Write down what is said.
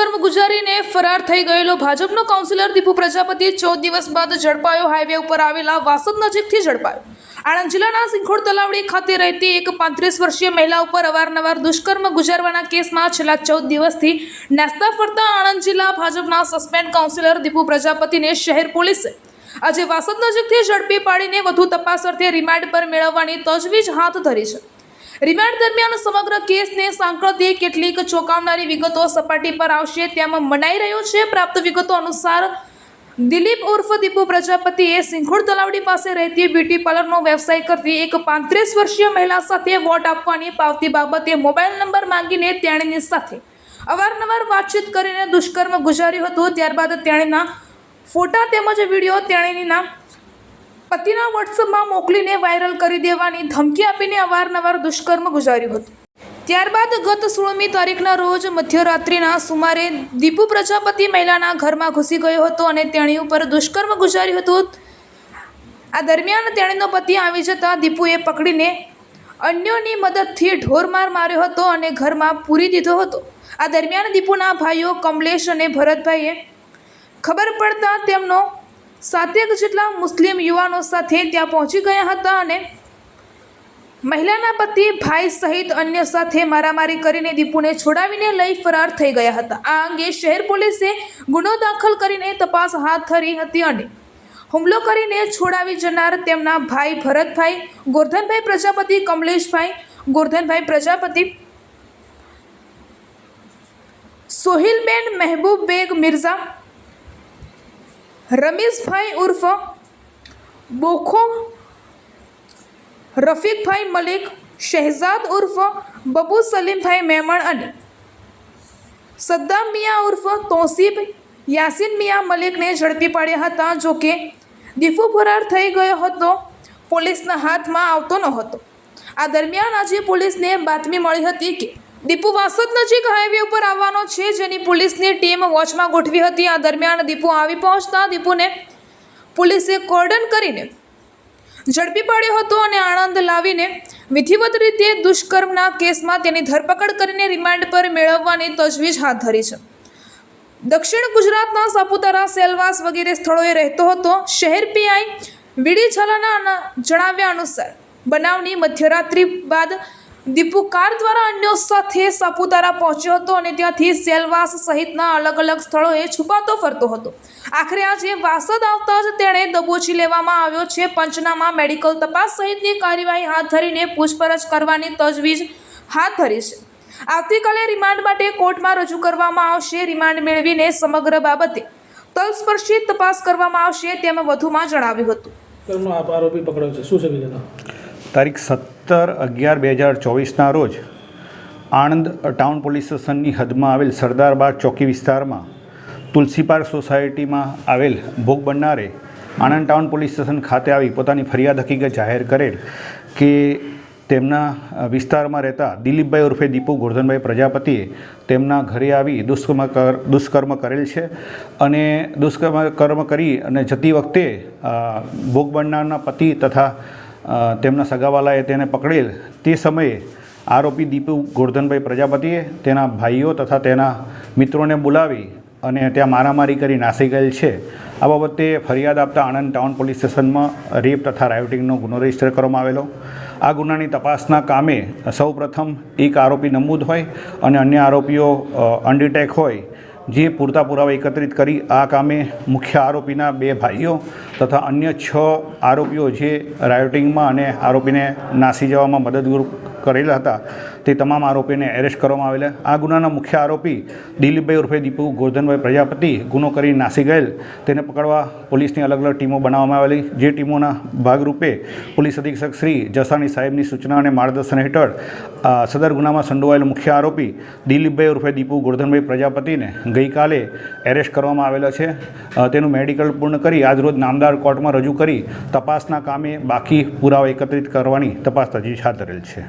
દુષ્કર્મ ગુજારીને ફરાર થઈ ગયેલો ભાજપનો કાઉન્સિલર દીપુ પ્રજાપતિ ચૌદ દિવસ બાદ ઝડપાયો. હાઈવે ઉપર આવેલા વાસદ નજીકથી ઝડપાયો. આણંદ જિલ્લાના સિંખોડ તલાવડી ખાતે રહેતી એક પાંત્રીસ વર્ષીય મહિલા ઉપર અવારનવાર દુષ્કર્મ ગુજારવાના કેસમાં છેલ્લા ચૌદ દિવસથી નાસ્તા ફરતા આણંદ જિલ્લા ભાજપના સસ્પેન્ડ કાઉન્સિલર દીપુ પ્રજાપતિને શહેર પોલીસે આજે વાસદ નજીકથી ઝડપી પાડીને વધુ તપાસ અર્થે રિમાન્ડ પર મેળવવાની તજવીજ હાથ ધરી છે. રિમાન્ડ દરમિયાન સમગ્ર કેસને સાંકળતી કેટલીક ચોંકાવનારી વિગતો સપાટી પર આવશે. તેમ મનાઈ રહ્યો છે. પ્રાપ્ત વિગતો અનુસાર દિલીપ ઉર્ફ દીપુ પ્રજાપતિએ સિંખોડ તલાવડી પાસે રહેતી બ્યુટી પાર્લરનો વ્યવસાય કરતી એક પાંત્રીસ વર્ષીય મહિલા સાથે વોટ આપવાની પાવતી બાબતે મોબાઈલ નંબર માંગીને તેણીની સાથે અવારનવાર વાતચીત કરીને દુષ્કર્મ ગુજાર્યું હતું. ત્યારબાદ તેણીના ફોટા તેમજ વીડિયો તેણીના પતિના વોટ્સઅપમાં મોકલીને વાયરલ કરી દેવાની ધમકી આપીને અવારનવાર દુષ્કર્મ ગુજાર્યું હતું. ત્યારબાદ ગત સોળમી તારીખના રોજ મધ્યરાત્રિના સુમારે દીપુ પ્રજાપતિ મહિલાના ઘરમાં ઘૂસી ગયો હતો અને તેણી ઉપર દુષ્કર્મ ગુજાર્યું હતું. આ દરમિયાન તેણીનો પતિ આવી જતા દીપુએ પકડીને અન્યોની મદદથી ઢોરમાર માર્યો હતો અને ઘરમાં પૂરી દીધો હતો. આ દરમિયાન દીપુના ભાઈઓ કમલેશ અને ભરતભાઈએ ખબર પડતા તેમનો સાતેક જેટલા મુસ્લિમ યુવાનો સાથે ત્યાં પહોંચી ગયા હતા અને મહિલાના પતિ, ભાઈ સહિત અન્ય સાથે મારામારી કરીને દીપુને છોડાવીને લઈ ફરાર થઈ ગયા હતા. આ અંગે શહેર પોલીસે ગુનો દાખલ કરીને તપાસ હાથ ધરી હતી અને હુમલો કરીને છોડાવી જનાર તેમના ભાઈ ભરતભાઈ, ગોરધનભાઈ પ્રજાપતિ, કમલેશભાઈ, ગોરધનભાઈ પ્રજાપતિ, સોહિલબેન મહેબૂબ બેગ મિર્ઝા રમીશભાઈ ઉર્ફ, બોખો, રફીકભાઈ મલિક શહેજાદ ઉર્ફ, બબુ સલીમભાઈ મેમણ અને સદ્દામ મિયા ઉર્ફ, તોસીબ, યાસીન મિયા મલિકને ઝડપી પાડ્યા હતા જો કે દીફુ ફરાર થઈ ગયો હતો, પોલીસના હાથમાં આવતો ન હતો આ દરમિયાન આજે પોલીસને બાતમી મળી હતી કે દીપુ વાસદ નજીક હાઈવે ઉપર આવવાનો છે, જેની પોલીસની ટીમ વોચમાં ગોઠવી હતી. આ દરમિયાન દીપુ આવી પહોંચતા દીપુને પોલીસે કોર્ડન કરીને ઝડપી પાડ્યો હતો અને આણંદ લાવીને વિધિવત રીતે દુષ્કર્મના કેસમાં તેની ધરપકડ કરીને રિમાન્ડ પર મેળવવાની તજવીજ હાથ ધરી છે. દક્ષિણ ગુજરાતના સાપુતારા સેલવાસ વગેરે સ્થળોએ રહેતો હતો. શહેર પીઆઈ વીડી છલાના જણાવ્યા અનુસાર, બનાવની મધ્યરાત્રિ બાદ દીપુ કાર દ્વારા અન્યો સાથે સાપુતારા પહોંચ્યો હતો અને ત્યાંથી સેલવાસ સહિતના અલગ અલગ સ્થળોએ છુપાતો ફરતો હતો. આખરે આજે વાસદ આવતા જ તેણે દબોચી લેવામાં આવ્યો છે. પંચનામા મેડિકલ તપાસ સહિતની કાર્યવાહી હાથ ધરીને પૂછપરછ કરવાની તજવીજ હાથ ધરી છે. આવતીકાલે રિમાન્ડ માટે કોર્ટમાં રજૂ કરવામાં આવશે. રિમાન્ડ મેળવીને સમગ્ર બાબતે તલસ્પર્શી તપાસ કરવામાં આવશે તેમ વધુમાં જણાવ્યું હતું. આરોપી પકડ્યો છે. શું છે તારીખ સત્તર અગિયાર બે હજાર ચોવીસના રોજ આણંદ ટાઉન પોલીસ સ્ટેશનની હદમાં આવેલ સરદારબાગ ચોકી વિસ્તારમાં તુલસી પાર્ક સોસાયટીમાં આવેલ ભોગ બનનારે આણંદ ટાઉન પોલીસ સ્ટેશન ખાતે આવી પોતાની ફરિયાદ હકીકત જાહેર કરેલ કે તેમના વિસ્તારમાં રહેતા દિલીપભાઈ ઉર્ફે દીપુ ગોરધનભાઈ પ્રજાપતિએ તેમના ઘરે આવી દુષ્કર્મ કર, દુષ્કર્મ કરેલ છે અને દુષ્કર્મ કર્મ કરી અને જતી વખતે ભોગ બનનારના પતિ તથા તેમના સગાવાલાએ તેને પકડેલ. તે સમયે આરોપી દીપુ ગોરધનભાઈ પ્રજાપતિએ તેના ભાઈઓ તથા તેના મિત્રોને બોલાવી અને ત્યાં મારામારી કરી નાસી ગયેલ છે. આ બાબતે ફરિયાદ આપતા આણંદ ટાઉન પોલીસ સ્ટેશનમાં રેપ તથા રાયોટિંગનો ગુનો રજિસ્ટર કરવામાં આવેલો. આ ગુનાની તપાસના કામે સૌપ્રથમ એક આરોપી નમૂદ હોય અને અન્ય આરોપીઓ અનડિટેક હોય જે પૂરતા પુરાવા એકત્રિત કરી આ કામે મુખ્ય આરોપીના બે ભાઈઓ તથા અન્ય છ આરોપીઓ જે રાયોટિંગમાં અને આરોપીને નાસી જવામાં મદદરૂપ કરેલા હતા. તે તમામ આરોપીને એરેસ્ટ કરવામાં આવેલા. આ ગુનાના મુખ્ય આરોપી દિલીપભાઈ ઉર્ફે દીપુ ગોરધનભાઈ પ્રજાપતિ, ગુનો કરી નાસી ગયેલ. તેને પકડવા પોલીસની અલગ અલગ ટીમો બનાવવામાં આવેલી. જે ટીમોના ભાગરૂપે પોલીસ અધિક્ષક શ્રી જસાણી સાહેબની સૂચના અને માર્ગદર્શન હેઠળ સદર ગુનામાં સંડોવાયેલ મુખ્ય આરોપી દિલીપભાઈ ઉર્ફે દીપુ ગોરધનભાઈ પ્રજાપતિને ગઈકાલે એરેસ્ટ કરવામાં આવેલો છે. તેનું મેડિકલ પૂર્ણ કરી આજરોજ નામદાર કોર્ટમાં રજૂ કરી તપાસના કામે બાકી પુરાવા એકત્રિત કરવાની તપાસ તજવીજ હાથ ધરેલ છે.